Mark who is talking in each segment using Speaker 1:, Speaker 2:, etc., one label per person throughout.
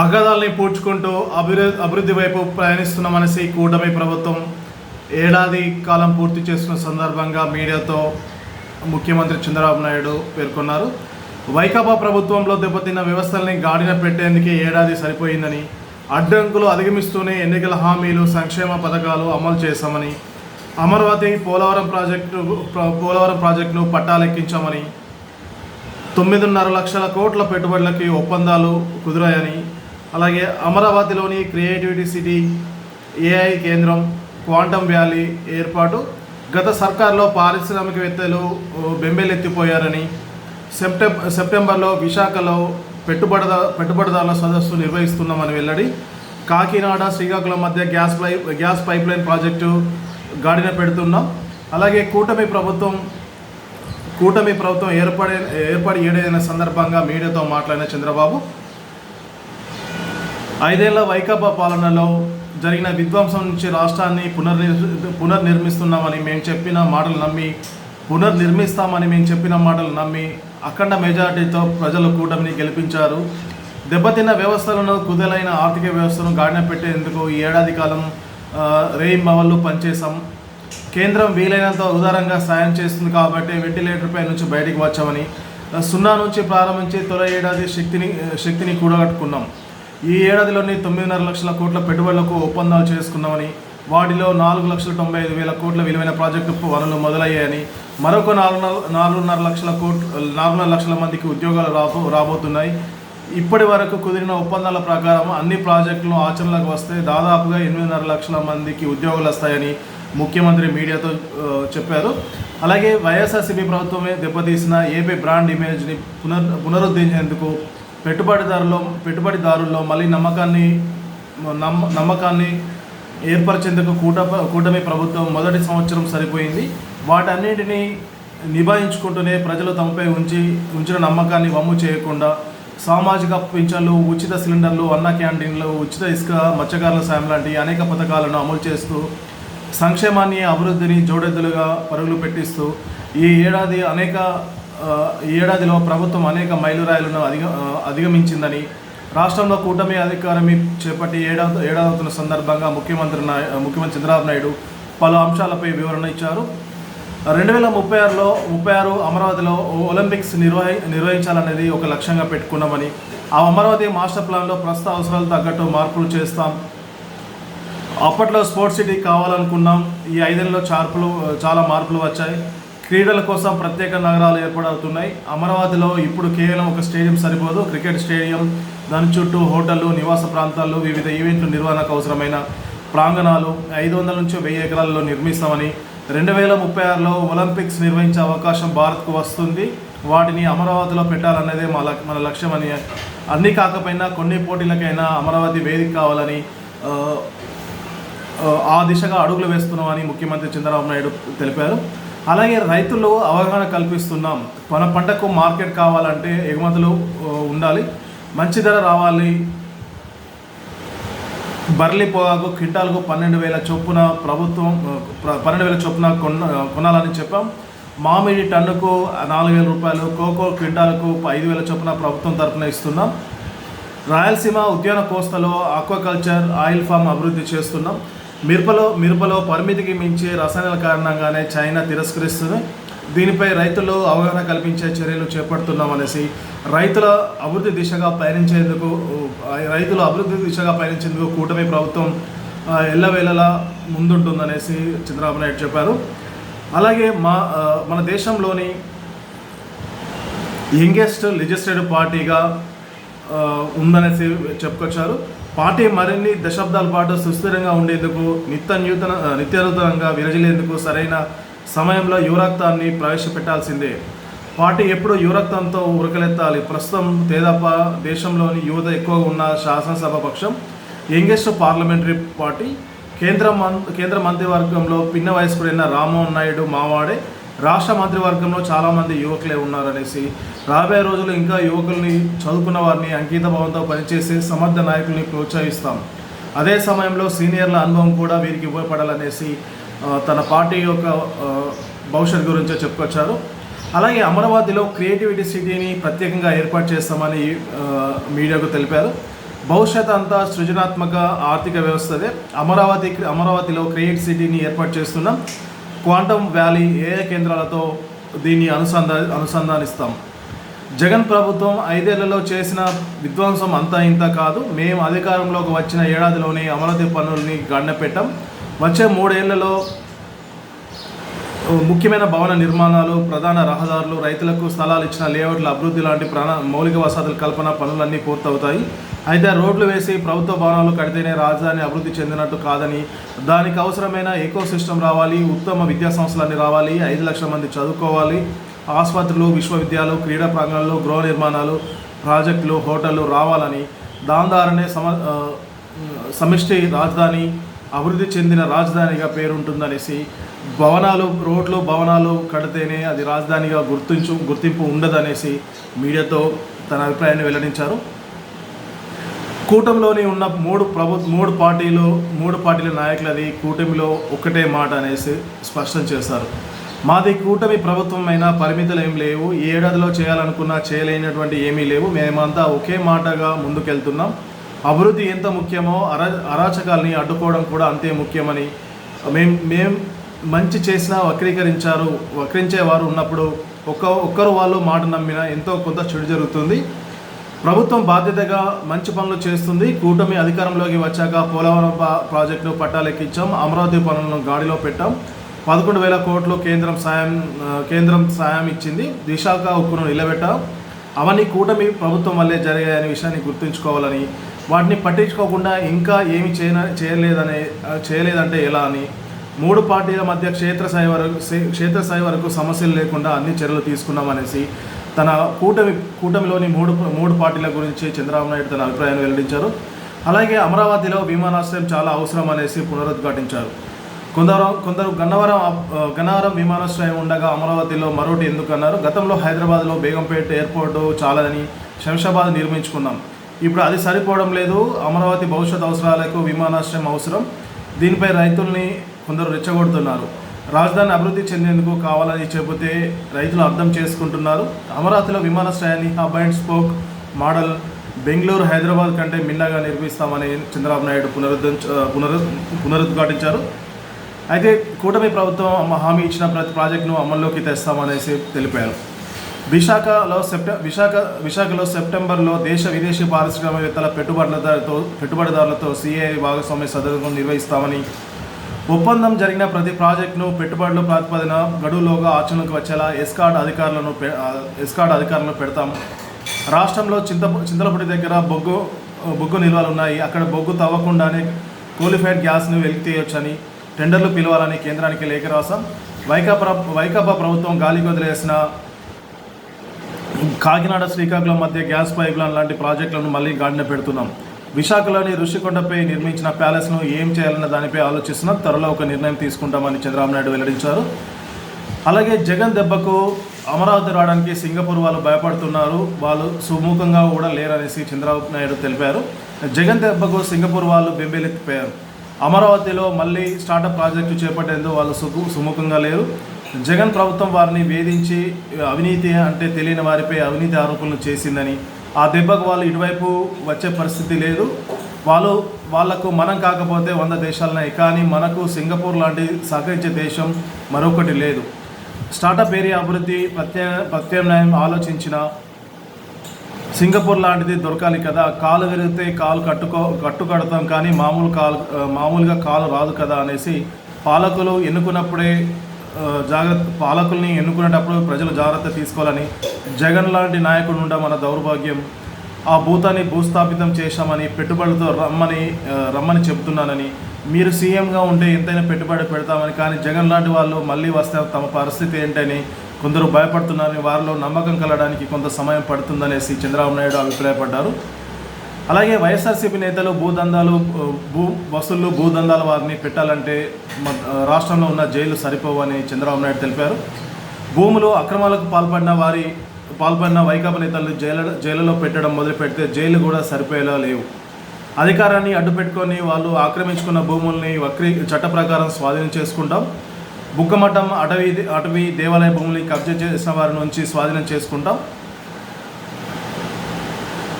Speaker 1: అగాధాలని పూడ్చుకుంటూ అభివృద్ధి అభివృద్ధి వైపు ప్రయాణిస్తున్నామనేసి కూటమి ప్రభుత్వం ఏడాది కాలం పూర్తి చేసుకున్న సందర్భంగా మీడియాతో ముఖ్యమంత్రి చంద్రబాబు నాయుడు పేర్కొన్నారు. వైకాపా ప్రభుత్వంలో దెబ్బతిన్న వ్యవస్థల్ని గాడిన పెట్టేందుకే ఏడాది సరిపోయిందని అడ్డంకులు అధిగమిస్తూనే ఎన్నికల హామీలు సంక్షేమ పథకాలు అమలు చేశామని అమరావతి పోలవరం ప్రాజెక్టు పోలవరం ప్రాజెక్టును పట్టాలెక్కించామని తొమ్మిదిన్నర లక్షల కోట్ల పెట్టుబడులకి ఒప్పందాలు కుదిరాయని అలాగే అమరావతిలోని క్రియేటివిటీ సిటీ ఏఐ కేంద్రం క్వాంటమ్ వ్యాలీ ఏర్పాటు గత సర్కార్లో పారిశ్రామికవేత్తలు బెంబేలెత్తిపోయారని సెప్టెంబర్ సెప్టెంబర్లో విశాఖలో పెట్టుబడిద పెట్టుబడిదారుల సదస్సు నిర్వహిస్తున్నామని వెల్లడి కాకినాడ శ్రీకాకుళం మధ్య gas pipe gas pipe line project గాడిన పెడుతున్నాం అలాగే కూటమి ప్రభుత్వం కూటమి ప్రభుత్వం ఏర్పడే ఏర్పడి ఏడైన సందర్భంగా మీడియాతో మాట్లాడిన చంద్రబాబు ఐదేళ్ళ వైకాపా పాలనలో జరిగిన విధ్వంసం నుంచి రాష్ట్రాన్ని పునర్నిర్ పునర్నిర్మిస్తున్నామని మేము చెప్పిన మాటలు నమ్మి పునర్నిర్మిస్తామని మేము చెప్పిన మాటలు నమ్మి అఖండ మెజార్టీతో ప్రజలు కూటమిని గెలిపించారు. దెబ్బతిన్న వ్యవస్థలను కుదలైన ఆర్థిక వ్యవస్థను గాడిన పెట్టేందుకు ఈ ఏడాది కాలం ఆ, రేయింబవళ్ళు పనిచేశాం. కేంద్రం వీలైనంత ఉదారంగా సాయం చేస్తుంది కాబట్టి వెంటిలేటర్పై నుంచి బయటికి వచ్చామని సున్నా నుంచి ప్రారంభించి తొలి ఏడాది శక్తిని శక్తిని కూడగట్టుకున్నాం. ఈ ఏడాదిలోని తొమ్మిదిన్నర లక్షల కోట్ల పెట్టుబడులకు ఒప్పందాలు చేసుకున్నామని వాటిలో నాలుగు లక్షల తొంభై ఐదు వేల కోట్ల విలువైన ప్రాజెక్టు పనులు మొదలయ్యాయని మరొక నాలుగున్నర నాలుగున్నర లక్షల కోట్లు నాలుగున్నర లక్షల మందికి ఉద్యోగాలు రాబో రాబోతున్నాయి. ఇప్పటి వరకు కుదిరిన ఒప్పందాల ప్రకారం అన్ని ప్రాజెక్టులు ఆచరణలోకి వస్తే దాదాపుగా ఎనిమిదిన్నర లక్షల మందికి ఉద్యోగాలు వస్తాయని ముఖ్యమంత్రి మీడియాతో చెప్పారు. అలాగే వైఎస్ఆర్సీపీ ప్రభుత్వమే దెబ్బతీసిన ఏపీ బ్రాండ్ ఇమేజ్ని పునర్ పునరుద్ధరించేందుకు పెట్టుబడిదారులో పెట్టుబడిదారుల్లో మళ్ళీ నమ్మకాన్ని నమ్మ నమ్మకాన్ని ఏర్పరిచేందుకు కూట కూటమి ప్రభుత్వం మొదటి సంవత్సరం సరిపోయింది. వాటన్నిటిని నిభాయించుకుంటూనే ప్రజలు తమపై ఉంచి ఉంచిన నమ్మకాన్ని వమ్ము చేయకుండా సామాజిక పింఛన్లు ఉచిత సిలిండర్లు అన్న క్యాంటీన్లు ఉచిత ఇసుక మత్స్యకారుల సాయం లాంటి అనేక పథకాలను అమలు చేస్తూ సంక్షేమాన్ని అభివృద్ధిని జోడెద్దులుగా పరుగులు పెట్టిస్తూ ఈ ఏడాది అనేక ఈ ఏడాదిలో ప్రభుత్వం అనేక మైలురాయిలను అధిగ అధిగమించిందని రాష్ట్రంలో కూటమి అధికారం చేపట్టి ఏడాది ఏడాదవుతున్న సందర్భంగా ముఖ్యమంత్రి ముఖ్యమంత్రి చంద్రబాబు నాయుడు పలు అంశాలపై వివరణ ఇచ్చారు. రెండు వేల ముప్పై ఆరులో ముప్పై ఆరు అమరావతిలో ఒలింపిక్స్ నిర్వహి నిర్వహించాలనేది ఒక లక్ష్యంగా పెట్టుకున్నామని ఆ అమరావతి మాస్టర్ ప్లాన్లో ప్రస్తుత అవసరాలు తగ్గట్టు మార్పులు చేస్తాం. అప్పట్లో స్పోర్ట్స్ సిటీ కావాలనుకున్నాం. ఈ ఐదేళ్ళలో చార్పులు చాలా మార్పులు వచ్చాయి. క్రీడల కోసం ప్రత్యేక నగరాలు ఏర్పడవుతున్నాయి అమరావతిలో ఇప్పుడు కేవలం ఒక స్టేడియం సరిపోదు. క్రికెట్ స్టేడియం దాని చుట్టూ హోటళ్ళు నివాస ప్రాంతాలు వివిధ ఈవెంట్లు నిర్వహణకు అవసరమైన ప్రాంగణాలు ఐదు వందల నుంచి వెయ్యి ఎకరాల్లో నిర్మిస్తామని రెండు వేల ముప్పై ఆరులో ఒలింపిక్స్ నిర్వహించే అవకాశం భారత్కు వస్తుంది. వాటిని అమరావతిలో పెట్టాలన్నదే మా మన లక్ష్యమని అన్నీ కాకపోయినా కొన్ని పోటీలకైనా అమరావతి వేదిక కావాలని ఆ దిశగా అడుగులు వేస్తున్నామని ముఖ్యమంత్రి చంద్రబాబు నాయుడు తెలిపారు. అలాగే రైతులు అవగాహన కల్పిస్తున్నాం మన పంటకు మార్కెట్ కావాలంటే ఎగుమతులు ఉండాలి. మంచి ధర రావాలి. బర్లీ పొగాకు క్వింటాల్కు పన్నెండు వేల చొప్పున ప్రభుత్వం పన్నెండు వేల చొప్పున కొన్న కొనాలని చెప్పాం. మామిడి టన్నుకు నాలుగు వేల రూపాయలు కోకో క్వింటాల్కు ఐదు వేల చొప్పున ప్రభుత్వం తరఫున ఇస్తున్నాం. రాయలసీమ ఉద్యాన కోస్తలో ఆక్వాకల్చర్ ఆయిల్ ఫామ్ అభివృద్ధి చేస్తున్నాం. మిరపలో మిరపలో పరిమితికి మించి రసాయనాల కారణంగానే చైనా తిరస్కరిస్తుంది. దీనిపై రైతులు అవగాహన కల్పించే చర్యలు చేపడుతున్నామనేసి రైతుల అభివృద్ధి దిశగా పయనించేందుకు రైతుల అభివృద్ధి దిశగా పయనించేందుకు కూటమి ప్రభుత్వం ఎల్లవేళలా ముందుంటుందనేసి చంద్రబాబు నాయుడు చెప్పారు. అలాగే మా మన దేశంలోని యంగెస్ట్ లెజిస్లేటివ్ పార్టీగా ఉందనేసి చెప్పుకొచ్చారు. పార్టీ మరిన్ని దశాబ్దాల పాటు సుస్థిరంగా ఉండేందుకు నిత్య నూతన నిత్యనూతనంగా విరజిల్లేందుకు సరైన సమయంలో యువరక్తాన్ని ప్రవేశపెట్టాల్సిందే. పార్టీ ఎప్పుడు యువరక్తంతో ఉరకలెత్తాలి. ప్రస్తుతం తేదప్ప దేశంలోని యువత ఎక్కువగా ఉన్న శాసనసభ పక్షం యంగెస్ట్ పార్లమెంటరీ పార్టీ. కేంద్ర మం కేంద్ర మంత్రివర్గంలో పిన్న వయస్కుడైన రామ్మోహన్ నాయుడు మావాడే రాష్ట్ర మంత్రివర్గంలో చాలామంది యువకులే ఉన్నారనేసి రాబోయే రోజులు ఇంకా యువకుల్ని చదువుకున్న వారిని అంకిత భావంతో పనిచేసే సమర్థ నాయకుల్ని ప్రోత్సహిస్తాం. అదే సమయంలో సీనియర్ల అనుభవం కూడా వీరికి ఉపయోగపడాలనేసి తన పార్టీ యొక్క భవిష్యత్ గురించే చెప్పుకొచ్చారు. అలాగే అమరావతిలో క్రియేటివిటీ సిటీని ప్రత్యేకంగా ఏర్పాటు చేస్తామని మీడియాకు తెలిపారు. భవిష్యత్ అంతా సృజనాత్మక ఆర్థిక వ్యవస్థదే. అమరావతి అమరావతిలో క్రియేట్ సిటీని ఏర్పాటు చేస్తున్నాం. క్వాంటమ్ వ్యాలీ ఏఏ కేంద్రాలతో దీన్ని అనుసంధా అనుసంధానిస్తాం? జగన్ ప్రభుత్వం ఐదేళ్ళలో చేసిన విధ్వంసం అంతా ఇంత కాదు. మేము అధికారంలోకి వచ్చిన ఏడాదిలోనే అమరావతి పనుల్ని గండపెట్టాం వచ్చే మూడేళ్ళలో ముఖ్యమైన భవన నిర్మాణాలు ప్రధాన రహదారులు రైతులకు స్థలాలు ఇచ్చిన లేఅవుట్ల అభివృద్ధి లాంటి ప్రాణ మౌలిక వసతుల కల్పన పనులన్నీ పూర్తవుతాయి. అయితే రోడ్లు వేసి ప్రభుత్వ భవనాలు కడితేనే రాజధాని అభివృద్ధి చెందినట్టు కాదని దానికి అవసరమైన ఎకో సిస్టమ్ రావాలి ఉత్తమ విద్యా సంస్థలన్నీ రావాలి ఐదు లక్షల మంది చదువుకోవాలి ఆసుపత్రులు విశ్వవిద్యాలయాలు క్రీడా ప్రాంగణాలు గృహ నిర్మాణాలు ప్రాజెక్టులు హోటళ్ళు రావాలని దాని ద్వారానే సమ సమిష్టి రాజధాని అభివృద్ధి చెందిన రాజధానిగా పేరుంటుందనేసి భవనాలు రోడ్లు భవనాలు కడితేనే అది రాజధానిగా గుర్తించు గుర్తింపు ఉండదనేసి మీడియాతో తన అభిప్రాయాన్ని వెల్లడించారు. కూటమిలోని ఉన్న మూడు ప్రభు మూడు పార్టీలు మూడు పార్టీల నాయకులది కూటమిలో ఒక్కటే మాట అనేసి స్పష్టం చేశారు. మాది కూటమి ప్రభుత్వం అయినా పరిమితులు ఏం లేవు. ఈ ఏడాదిలో చేయాలనుకున్నా చేయలేనటువంటి ఏమీ లేవు. మేమంతా ఒకే మాటగా ముందుకెళ్తున్నాం. అభివృద్ధి ఎంత ముఖ్యమో అరా అరాచకాల్ని అడ్డుకోవడం కూడా అంతే ముఖ్యమని మేం మేం మంచి చేసినా వక్రీకరించారు. వక్రించేవారు ఉన్నప్పుడు ఒక్క ఒక్కరు వాళ్ళు మాట నమ్మినా ఎంతో కొంత చెడు జరుగుతుంది. ప్రభుత్వం బాధ్యతగా మంచి పనులు చేస్తుంది. కూటమి అధికారంలోకి వచ్చాక పోలవరం ప్రాజెక్టు ప్రాజెక్టును పట్టాలెక్కించాం. అమరావతి పనులను గాడిలో పెట్టాం. పదకొండు వేల కోట్లు కేంద్రం సాయం కేంద్రం సాయం ఇచ్చింది. విశాఖ ఉక్కును నిలబెట్టాం. అవన్నీ కూటమి ప్రభుత్వం వల్లే జరిగాయనే విషయాన్ని గుర్తుంచుకోవాలని వాటిని పట్టించుకోకుండా ఇంకా ఏమి చేయలేదనే చేయలేదంటే ఎలా అని మూడు పార్టీల మధ్య క్షేత్రస్థాయి వరకు క్షేత్రస్థాయి వరకు సమస్యలు లేకుండా అన్ని చర్యలు తీసుకున్నామనేసి తన కూటమి కూటమిలోని మూడు మూడు పార్టీల గురించి చంద్రబాబు నాయుడు తన అభిప్రాయాన్ని వెల్లడించారు. అలాగే అమరావతిలో విమానాశ్రయం చాలా అవసరం అనేసి పునరుద్ఘాటించారు. కొందరు కొందరు గన్నవరం గన్నవరం విమానాశ్రయం ఉండగా అమరావతిలో మరోటి ఎందుకు అన్నారు గతంలో హైదరాబాద్లో బేగంపేట ఎయిర్పోర్టు చాలని శంషాబాద్ నిర్మించుకున్నాం. ఇప్పుడు అది సరిపోవడం లేదు. అమరావతి భవిష్యత్ అవసరాలకు విమానాశ్రయం అవసరం. దీనిపై రైతుల్ని కొందరు రెచ్చగొడుతున్నారు. రాజధాని అభివృద్ధి చెందేందుకు కావాలని చెబితే రైతులు అర్థం చేసుకుంటున్నారు. అమరావతిలో విమానాశ్రయాన్ని hub and spoke model Bengaluru Hyderabad కంటే మిన్నగా నిర్మిస్తామని చంద్రబాబు నాయుడు పునరుద్ధ పునరు పునరుద్ఘాటించారు. అయితే కూటమి ప్రభుత్వం హామీ ఇచ్చిన ప్రతి ప్రాజెక్టును అమల్లోకి తెస్తామనేసి తెలిపారు. విశాఖలో సెప్టె విశాఖ విశాఖలో సెప్టెంబర్లో దేశ విదేశీ పారిశ్రామికవేత్తల పెట్టుబడులతో పెట్టుబడిదారులతో సిఐ భాగస్వామ్య సదస్సును నిర్వహిస్తామని ఒప్పందం జరిగిన ప్రతి ప్రాజెక్టును పెట్టుబడుల ప్రతిపాదన గడువులోగా ఆచరణకు వచ్చేలా ఎస్కాడ్ అధికారులను పె- ఎస్కాడ్ అధికారులను పెడతాం. రాష్ట్రంలో చింత చింతలపూడి దగ్గర బొగ్గు బొగ్గు నిల్వలు ఉన్నాయి. అక్కడ బొగ్గు తవ్వకుండానే క్వాలిఫైడ్ గ్యాస్ను వెలికి తీయొచ్చని టెండర్లు పిలవాలని కేంద్రానికి లేఖ రాసాం వైకాపా వైకాపా ప్రభుత్వం గాలికి వదిలేసిన కాకినాడ శ్రీకాకుళం మధ్య గ్యాస్ పైప్లైన్ లాంటి ప్రాజెక్టులను మళ్ళీ గాడిన పెడుతున్నాం. విశాఖలోని ఋషికొండపై నిర్మించిన ప్యాలెస్ను ఏం చేయాలన్న దానిపై ఆలోచిస్తున్న త్వరలో ఒక నిర్ణయం తీసుకుంటామని చంద్రబాబు నాయుడు వెల్లడించారు. అలాగే జగన్ దెబ్బకు అమరావతి రావడానికి సింగపూర్ వాళ్ళు భయపడుతున్నారు. వాళ్ళు సుముఖంగా కూడా లేరనేసి చంద్రబాబు నాయుడు తెలిపారు. జగన్ దెబ్బకు సింగపూర్ వాళ్ళు బెంబేలెత్తిపోయారు. అమరావతిలో మళ్ళీ స్టార్టప్ ప్రాజెక్టు చేపట్టేందుకు వాళ్ళు సుఖు సుముఖంగా లేరు. జగన్ ప్రభుత్వం వారిని వేధించి అవినీతి అంటే తెలియని వారిపై అవినీతి ఆరోపణలు చేసిందని ఆ దెబ్బకు వాళ్ళు ఇటువైపు వచ్చే పరిస్థితి లేదు. వాళ్ళు వాళ్ళకు మనం కాకపోతే వంద దేశాలున్నాయి కానీ మనకు సింగపూర్ లాంటి సహకరించే దేశం మరొకటి లేదు. స్టార్టప్ ఏరియా అభివృద్ధి ప్రత్యా ప్రత్యామ్నాయం ఆలోచించిన సింగపూర్ లాంటిది దొరకాలి కదా. కాలు విరిగితే కాలు కట్టుకో కట్టు కడతాం కానీ మామూలు కాలు మామూలుగా కాలు రాదు కదా అనేసి పాలకులు ఎన్నుకున్నప్పుడే జాగ్రత్త పాలకుల్ని ఎన్నుకునేటప్పుడు ప్రజలు జాగ్రత్త తీసుకోవాలని జగన్ లాంటి నాయకుడు ఉండ మన దౌర్భాగ్యం. ఆ భూతాన్ని భూస్థాపితం చేశామని పెట్టుబడులతో రమ్మని రమ్మని చెప్తున్నానని మీరు సీఎంగా ఉంటే ఎంతైనా పెట్టుబడి పెడతామని కానీ జగన్ లాంటి వాళ్ళు మళ్ళీ వస్తే తమ పరిస్థితి ఏంటని కొందరు భయపడుతున్నారని వారిలో నమ్మకం కలగడానికి కొంత సమయం పడుతుందనేసి చంద్రబాబు నాయుడు అభిప్రాయపడ్డారు. అలాగే వైఎస్ఆర్సీపీ నేతలు భూదందాలు భూ వసూళ్ళు భూదందాల వారిని పెట్టాలంటే మ- రాష్ట్రంలో ఉన్న జైలు సరిపోవని చంద్రబాబు నాయుడు తెలిపారు. భూములు అక్రమాలకు పాల్పడిన వారి పాల్పడిన వైకాపా నేతలు జైలు జైలులో పెట్టడం మొదలు పెడితే జైలు కూడా సరిపోయేలా లేవు. అధికారాన్ని అడ్డుపెట్టుకొని వాళ్ళు ఆక్రమించుకున్న భూముల్ని వక్రీ చట్ట ప్రకారం స్వాధీనం చేసుకుంటాం. బుక్కమఠం అటవీ అటవీ దేవాలయ భూముల్ని కబ్జా చేసిన వారి నుంచి స్వాధీనం చేసుకుంటాం.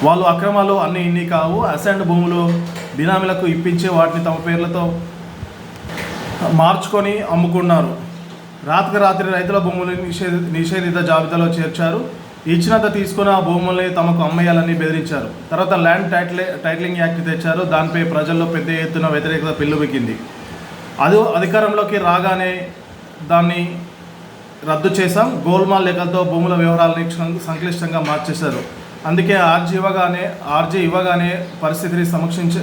Speaker 1: వాళ్ళు అక్రమాలు అన్ని ఇన్ని కావు. అసెండ్ భూములు బినామీలకు ఇప్పించి వాటిని తమ పేర్లతో మార్చుకొని అమ్ముకున్నారు. రాత్రికి రాత్రి రైతుల భూములను నిషేధ నిషేధిత జాబితాలో చేర్చారు. ఇచ్చినంత తీసుకుని ఆ భూముల్ని తమకు అమ్మేయాలని బెదిరించారు. తర్వాత ల్యాండ్ టైటిల్ టైటిలింగ్ యాక్ట్ తెచ్చారు. దానిపై ప్రజల్లో పెద్ద ఎత్తున వ్యతిరేకత పెల్లుబికింది అది అధికారంలోకి రాగానే దాన్ని రద్దు చేశాం. గోల్మాల్ లెక్కలతో భూముల వివరాలని సంక్లిష్టంగా మార్చేశారు. అందుకే ఆర్జీ ఇవ్వగానే ఆర్జీ ఇవ్వగానే పరిస్థితిని సమీక్షించ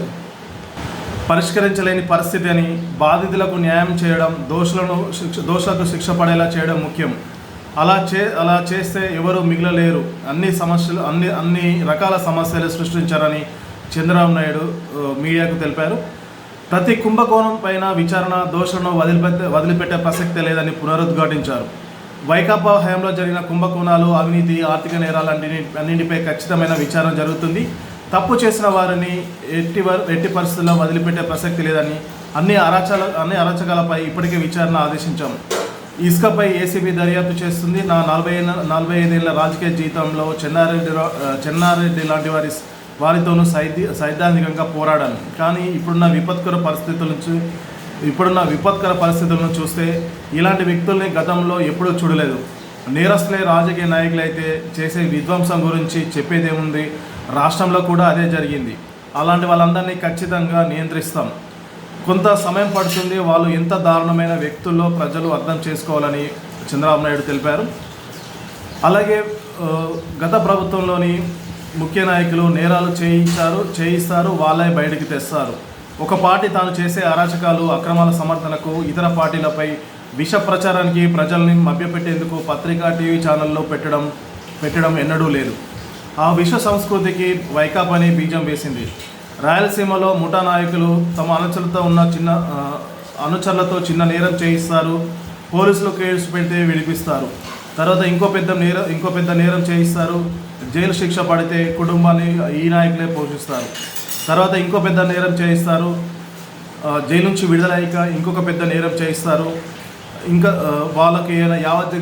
Speaker 1: పరిష్కరించలేని పరిస్థితి అని బాధితులకు న్యాయం చేయడం దోషులను శిక్ష దోషులకు శిక్ష పడేలా చేయడం ముఖ్యం. అలా చే అలా చేస్తే ఎవరు మిగిలలేరు. అన్ని సమస్యలు అన్ని అన్ని రకాల సమస్యలు సృష్టించారని చంద్రబాబు నాయుడు మీడియాకు తెలిపారు. ప్రతి కుంభకోణం పైన విచారణ దోషులను వదిలిపెట్టే వదిలిపెట్టే ప్రసక్తే లేదని పునరుద్ఘాటించారు. వైకాపా హయాంలో జరిగిన కుంభకోణాలు అవినీతి ఆర్థిక నేరాలన్నింటి అన్నింటిపై ఖచ్చితమైన విచారణ జరుగుతుంది. తప్పు చేసిన వారిని ఎట్టి ఎట్టి పరిస్థితుల్లో వదిలిపెట్టే ప్రసక్తి లేదని అన్ని అరాచల అన్ని అరాచకాలపై ఇప్పటికే విచారణ ఆదేశించాం. ఇసుకపై ఏసీబీ దర్యాప్తు చేస్తుంది. నా నలభై నలభై ఐదేళ్ళ రాజకీయ జీవితంలో చెన్నారెడ్డి చెన్నారెడ్డి లాంటి వారి వారితోనూ సైద్ సైద్ధాంతికంగా పోరాడాను. కానీ ఇప్పుడున్న విపత్కర పరిస్థితుల నుంచి ఇప్పుడున్న విపత్కర పరిస్థితులను చూస్తే ఇలాంటి వ్యక్తుల్ని గతంలో ఎప్పుడూ చూడలేదు. నేరస్తులే రాజకీయ నాయకులైతే చేసే విధ్వంసం గురించి చెప్పేదేముంది? రాష్ట్రంలో కూడా అదే జరిగింది. అలాంటి వాళ్ళందరినీ ఖచ్చితంగా నియంత్రిస్తాం. కొంత సమయం పడుతుంది వాళ్ళు ఎంత దారుణమైన వ్యక్తుల్లో ప్రజలు అర్థం చేసుకోవాలని చంద్రబాబు నాయుడు తెలిపారు. అలాగే గత ప్రభుత్వంలోని ముఖ్య నాయకులు నేరాలు చేయించారు చేయిస్తారు వాళ్ళే బయటికి తెస్తారు. ఒక పార్టీ తాను చేసే అరాచకాలు అక్రమాల సమర్థనకు ఇతర పార్టీలపై విష ప్రచారానికి ప్రజల్ని మభ్యపెట్టేందుకు పత్రికా టీవీ ఛానల్లో పెట్టడం పెట్టడం ఎన్నడూ లేదు. ఆ విష సంస్కృతికి వైకాపాని బీజం వేసింది. రాయలసీమలో ముఠా నాయకులు తమ అనుచరులతో ఉన్న చిన్న అనుచరులతో చిన్న నేరం చేయిస్తారు. పోలీసులు కేసు పెడితే విడిపిస్తారు. తర్వాత ఇంకో పెద్ద నేరం ఇంకో పెద్ద నేరం చేయిస్తారు. జైలు శిక్ష పడితే కుటుంబాన్ని ఈ నాయకులే పోషిస్తారు. తర్వాత ఇంకో పెద్ద నేరం చేయిస్తారు. జైలు నుంచి విడుదలయ్యాక ఇంకొక పెద్ద నేరం చేయిస్తారు. ఇంకా వాళ్ళకి ఏదైనా యావత్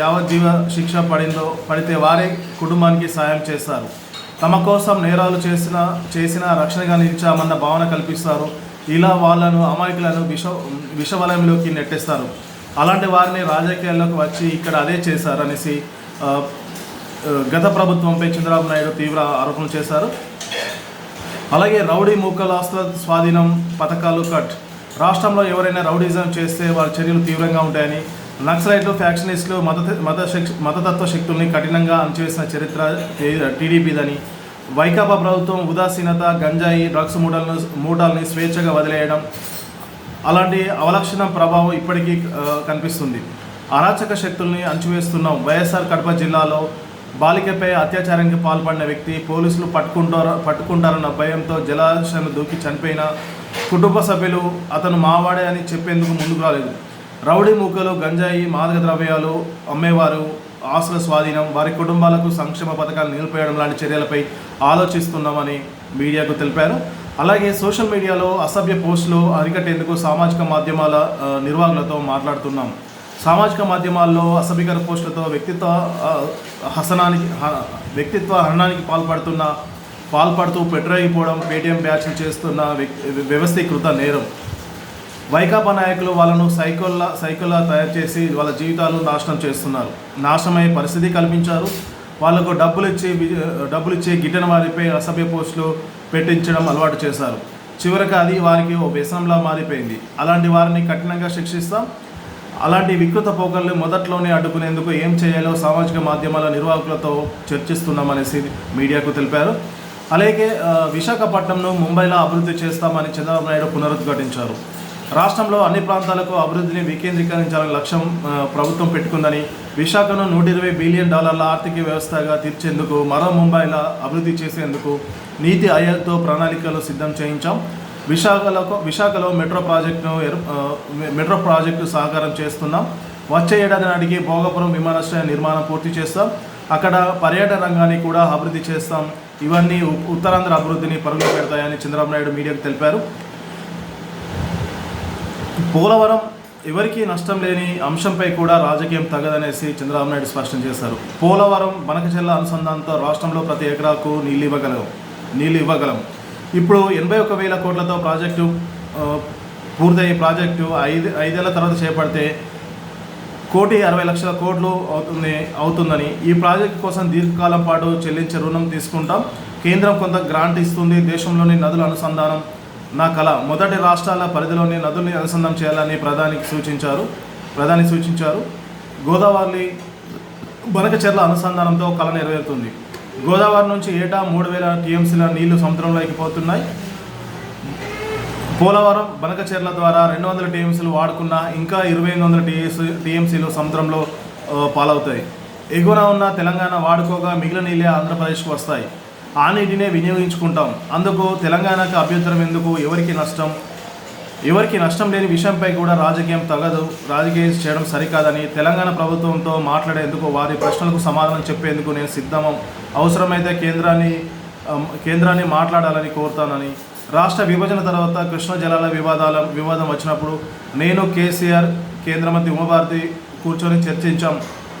Speaker 1: యావజ్జీవ శిక్ష పడిందో పడితే వారే కుటుంబానికి సాయం చేస్తారు. తమ కోసం నేరాలు చేసిన చేసిన రక్షణగా నిలిచామన్న భావన కల్పిస్తారు. ఇలా వాళ్ళను అమాయకులను విష విషవలయంలోకి నెట్టేస్తారు. అలాంటి వారిని రాజకీయాల్లోకి వచ్చి ఇక్కడ అదే చేశారు అనేసి గత ప్రభుత్వంపై చంద్రబాబు నాయుడు తీవ్ర ఆరోపణలు చేశారు. అలాగే రౌడీ మూకలాస్త్ర స్వాధీనం పథకాలు కట్. రాష్ట్రంలో ఎవరైనా రౌడీజం చేస్తే వారి చర్యలు తీవ్రంగా ఉంటాయని నక్సలైట్లు ఫ్యాక్షనిస్టులు మత మత శక్- మతతత్వ శక్తుల్ని కఠినంగా అణచివేసిన చరిత్ర టీడీపీదని. వైకాపా ప్రభుత్వం ఉదాసీనత గంజాయి డ్రగ్స్ మూటలను మూటాలని స్వేచ్ఛగా వదిలేయడం. అలాంటి అవలక్షణ ప్రభావం ఇప్పటికీ కనిపిస్తుంది. అరాచక శక్తుల్ని అణచివేస్తున్నాం వైఎస్ఆర్ కడప జిల్లాలో బాలికపై అత్యాచారానికి పాల్పడిన వ్యక్తి పోలీసులు పట్టుకుంటారు పట్టుకుంటారన్న భయంతో జలాశయం దూకి చనిపోయిన కుటుంబ సభ్యులు అతను మావాడే అని చెప్పేందుకు ముందుకు రాలేదు. రౌడీ మూకలు గంజాయి మాదక ద్రవ్యాలు అమ్మేవారు ఆస్తుల స్వాధీనం వారి కుటుంబాలకు సంక్షేమ పథకాలు నిలిపేయడం లాంటి చర్యలపై ఆలోచిస్తున్నామని మీడియాకు తెలిపారు. అలాగే సోషల్ మీడియాలో అసభ్య పోస్టులు అరికట్టేందుకు సామాజిక మాధ్యమాల నిర్వాహకులతో మాట్లాడుతున్నాం. సామాజిక మాధ్యమాల్లో అసభ్యకర పోస్టులతో వ్యక్తిత్వ హసనానికి వ్యక్తిత్వ హరణానికి పాల్పడుతున్న పాల్పడుతూ పెట్రోయిపోవడం పేటీఎం బ్యాచ్లు చేస్తున్న వ్యక్- వ్యవస్థీకృత నేరం. వైకాపా నాయకులు వాళ్ళను సైకోల్లా సైకోల్లా తయారు చేసి వాళ్ళ జీవితాలు నాశనం చేస్తున్నారు. నాశనమయ్యే పరిస్థితి కల్పించారు. వాళ్ళకు డబ్బులు ఇచ్చి డబ్బులు ఇచ్చి గిట్టని వారిపై అసభ్య పోస్టులు పెట్టించడం అలవాటు చేశారు. చివరికి అది వారికి ఓ వ్యసనంలా మారిపోయింది. అలాంటి వారిని కఠినంగా శిక్షిస్తాం. అలాంటి వికృత పోకల్ని మొదట్లోనే అడ్డుకునేందుకు ఏం చేయాలో సామాజిక మాధ్యమాల నిర్వాహకులతో చర్చిస్తున్నామనేసి మీడియాకు తెలిపారు. అలాగే విశాఖపట్నంను ముంబైలో అభివృద్ధి చేస్తామని చంద్రబాబు నాయుడు పునరుద్ఘాటించారు. రాష్ట్రంలో అన్ని ప్రాంతాలకు అభివృద్ధిని వికేంద్రీకరించాలని లక్ష్యం ప్రభుత్వం పెట్టుకుందని విశాఖను నూట ఇరవై బిలియన్ డాలర్ల ఆర్థిక వ్యవస్థగా తీర్చేందుకు మరో ముంబైలో అభివృద్ధి చేసేందుకు నీతి ఆయోగ్తో ప్రణాళికలు సిద్ధం చేయించాం. విశాఖలో విశాఖలో మెట్రో ప్రాజెక్టును మెట్రో ప్రాజెక్టు సహకారం చేస్తున్నాం. వచ్చే ఏడాది నాటికి భోగపురం విమానాశ్రయం నిర్మాణం పూర్తి చేస్తాం. అక్కడ పర్యాటన రంగాన్ని కూడా అభివృద్ధి చేస్తాం. ఇవన్నీ ఉత్తరాంధ్ర అభివృద్ధిని పరుగులు పెడతాయని చంద్రబాబు నాయుడు మీడియాకు తెలిపారు. పోలవరం ఎవరికీ నష్టం లేని అంశంపై కూడా రాజకీయం తగదనేసి చంద్రబాబు నాయుడు స్పష్టం చేశారు. పోలవరం బనకచెల్ల అనుసంధానంతో రాష్ట్రంలో ప్రతి ఎకరాకు నీళ్ళు ఇవ్వగలం నీళ్ళు ఇవ్వగలం. ఇప్పుడు ఎనభై ఒక వేల కోట్లతో ప్రాజెక్టు పూర్తయ్యే ప్రాజెక్టు ఐదు ఐదేళ్ళ తర్వాత చేపడితే కోటి అరవై లక్షల కోట్లు అవుతుంది అవుతుందని. ఈ ప్రాజెక్టు కోసం దీర్ఘకాలం పాటు చెల్లించే రుణం తీసుకుంటాం. కేంద్రం కొంత గ్రాంట్ ఇస్తుంది. దేశంలోని నదుల అనుసంధానం నా కళ మొదటి రాష్ట్రాల పరిధిలోని నదుల్ని అనుసంధానం చేయాలని ప్రధానికి సూచించారు. ప్రధాని సూచించారు. గోదావరి బనకచెర్ల అనుసంధానంతో కళ నెరవేరుతుంది. గోదావరి నుంచి ఏటా మూడు వేల టీఎంసీల నీళ్ళు సముద్రంలోకి పోతున్నాయి. పోలవరం బనకచెర్ల ద్వారా రెండు వందల టీఎంసీలు వాడుకున్న ఇంకా ఇరవై ఎనిమిది వందల టీఎంసీ టీఎంసీలు సముద్రంలో పాలవుతాయి. ఎగువన ఉన్న తెలంగాణ వాడుకోగా మిగిలిన నీళ్ళే ఆంధ్రప్రదేశ్కు వస్తాయి. ఆ నీటినే వినియోగించుకుంటాం. అందుకు తెలంగాణకు అభ్యంతరం ఎందుకు? ఎవరికి నష్టం? ఎవరికి నష్టం లేని విషయంపై కూడా రాజకీయం తగదు. రాజకీయం చేయడం సరికాదని తెలంగాణ ప్రభుత్వంతో మాట్లాడేందుకు వారి ప్రశ్నలకు సమాధానం చెప్పేందుకు నేను సిద్ధమం అవసరమైతే కేంద్రాన్ని కేంద్రాన్ని మాట్లాడాలని కోరుతానని. రాష్ట్ర విభజన తర్వాత కృష్ణా జలాల వివాదాల వివాదం వచ్చినప్పుడు నేను కేసీఆర్ కేంద్ర మంత్రి ఉమాభారతి కూర్చొని చర్చించాం.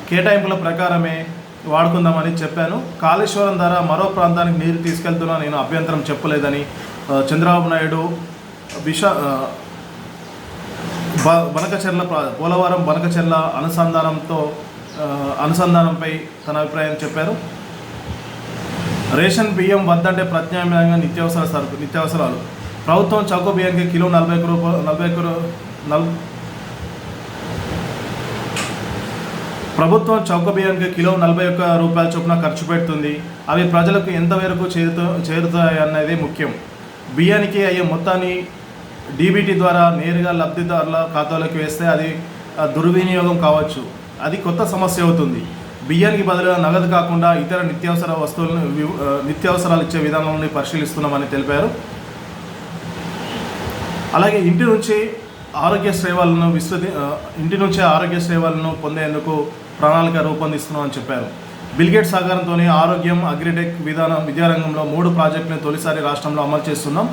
Speaker 1: కేటాయింపుల ప్రకారమే వాడుకుందామని చెప్పాను. కాళేశ్వరం ద్వారా మరో ప్రాంతానికి నీరు తీసుకెళ్తున్నా నేను అభ్యంతరం చెప్పలేదని చంద్రబాబు నాయుడు విష బనకచర్ల బ బనకచెర్ల పోలవరం బనకచెర్ల అనుసంధానంతో అనుసంధానంపై తన అభిప్రాయం చెప్పారు. రేషన్ బియ్యం వద్దంటే ప్రత్యామ్నాయంగా నిత్యావసర సరుకు నిత్యావసరాలు. ప్రభుత్వం చౌక బియ్యానికి కిలో నలభై ఒక్క రూపాయలు నలభై ఒక్క నల్ ప్రభుత్వం చౌక బియ్యానికి కిలో నలభై ఒక్క రూపాయల చొప్పున ఖర్చు పెడుతుంది. అవి ప్రజలకు ఎంతవరకు చేరుతూ చేరుతాయన్నది ముఖ్యం. బియ్యానికి అయ్యే మొత్తాన్ని డీబీటీ ద్వారా నేరుగా లబ్ధిదారుల ఖాతాలోకి వేస్తే అది దుర్వినియోగం కావచ్చు. అది కొత్త సమస్య అవుతుంది. బియ్యానికి బదులుగా నగదు కాకుండా ఇతర నిత్యావసర వస్తువులను నిత్యావసరాలు ఇచ్చే విధానాన్ని పరిశీలిస్తున్నామని తెలిపారు. అలాగే ఇంటి నుంచి ఆరోగ్య సేవలను విస్తృతి ఇంటి నుంచే ఆరోగ్య సేవలను పొందేందుకు ప్రణాళిక రూపొందిస్తున్నామని చెప్పారు. బిల్గేట్ సహకారంతో ఆరోగ్యం అగ్రిటెక్ విధానం విద్యారంగంలో మూడు ప్రాజెక్టులను తొలిసారి రాష్ట్రంలో అమలు చేస్తున్నాం.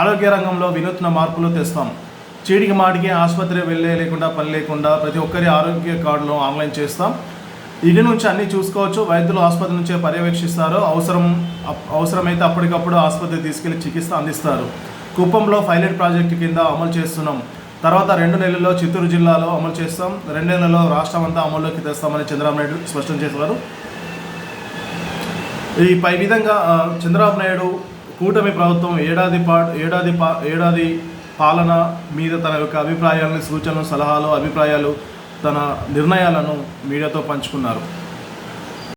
Speaker 1: ఆరోగ్య రంగంలో వినూత్న మార్పులు తెస్తాం. చీడికి మాటికి ఆసుపత్రి వెళ్ళే లేకుండా పని లేకుండా ప్రతి ఒక్కరి ఆరోగ్య కార్డును ఆన్లైన్ చేస్తాం. ఇంటి నుంచి అన్ని చూసుకోవచ్చు. వైద్యులు ఆసుపత్రి నుంచే పర్యవేక్షిస్తారు. అవసరం అప్- అవసరమైతే అప్పటికప్పుడు ఆసుపత్రికి తీసుకెళ్ళి చికిత్స అందిస్తారు. కుప్పంలో పైలట్ ప్రాజెక్టు కింద అమలు చేస్తున్నాం. తర్వాత రెండు నెలల్లో చిత్తూరు జిల్లాలో అమలు చేస్తాం. రెండు నెలల్లో రాష్ట్రం అంతా అమల్లోకి తెస్తామని చంద్రబాబు నాయుడు స్పష్టం చేశారు. ఈ పై విధంగా చంద్రబాబు నాయుడు కూటమి ప్రభుత్వం ఏడాది పా ఏడాది పా ఏడాది పాలన మీద తన యొక్క అభిప్రాయాలను సూచనలు సలహాలు అభిప్రాయాలు తన నిర్ణయాలను మీడియాతో పంచుకున్నారు.